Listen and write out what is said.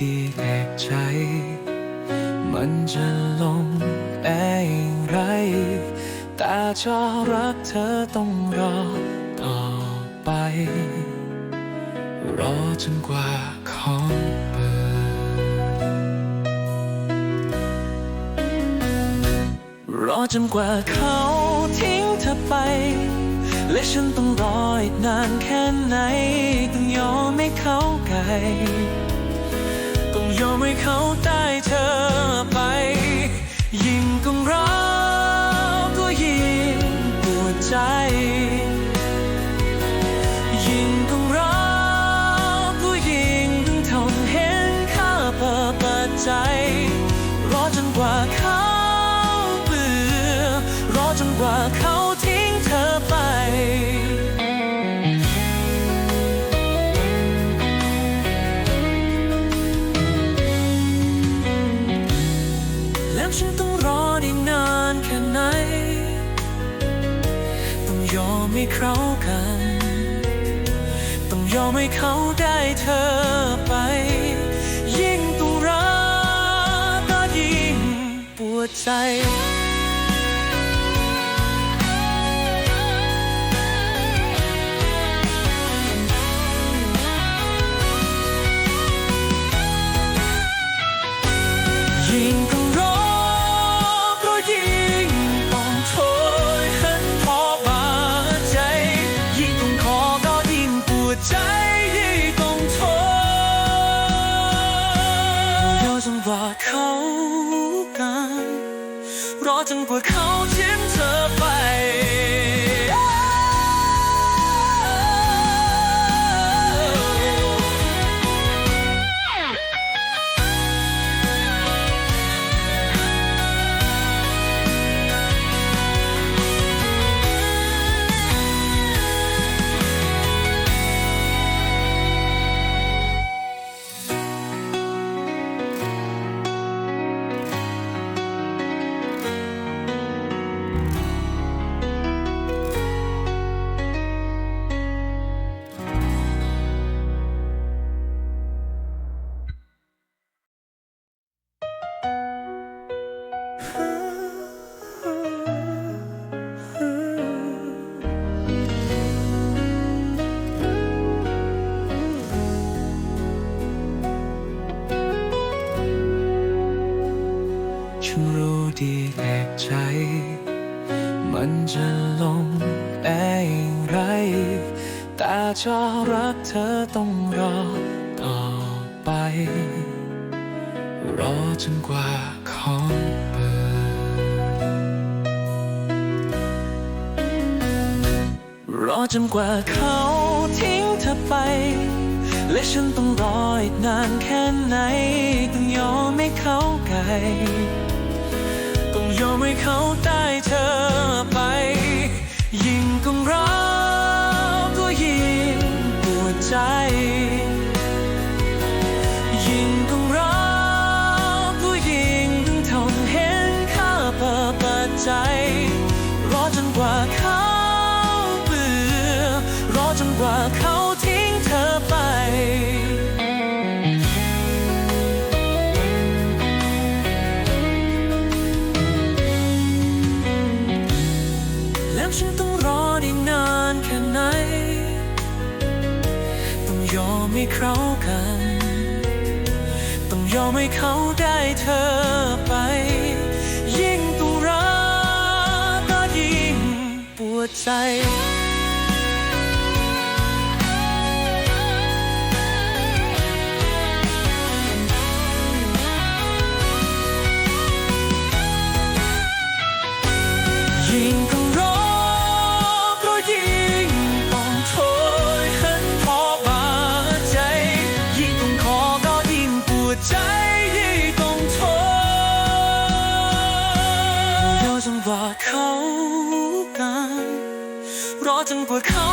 ดีแก่ใจ มันจะลงเองไร แต่จะรักเธอต้องรอต่อไป รอจนกว่าของเปิดรอจนกว่าเขาทิ้งเธอไป และฉันต้องรออีกนานแค่ไหนต้องยอมให้เขาไกล ยอมให้เขาได้เธอไป ยิ่งต้องรอก็ยิ่งปวดใจ ยิ่งต้องรอก็ยิ่งต้องทนเห็นค่าปิดเปิดใจรอจนกว่าเขา ยอมให้เขากัน ต้องยอมให้เขาได้เธอไป ยิ่งต้องรักก็ยิ่งปวดใจ รอจนกว่าเขา รู้ดีแก่ใจ มันจะลงเองไร แต่จะรักเธอต้องรอต่อไป รอจนกว่าของเปิดรอจนกว่าเขาทิ้งเธอไป และฉันต้องรออีกนานแค่ไหนต้องยอมให้เขาไกล ยอมให้เขาได้เธอไป ยิ่งต้องรอก็ยิ่งปวดใจ ยิ่งต้องรอก็ยิ่งต้องทนเห็นค่าปิดเปิดใจรอจนกว่าเขา ยอมให้เขากัน ต้องยอมให้เขาได้เธอไป ยิ่งต้องรักก็ยิ่งปวดใจ รอจนกว่าเขา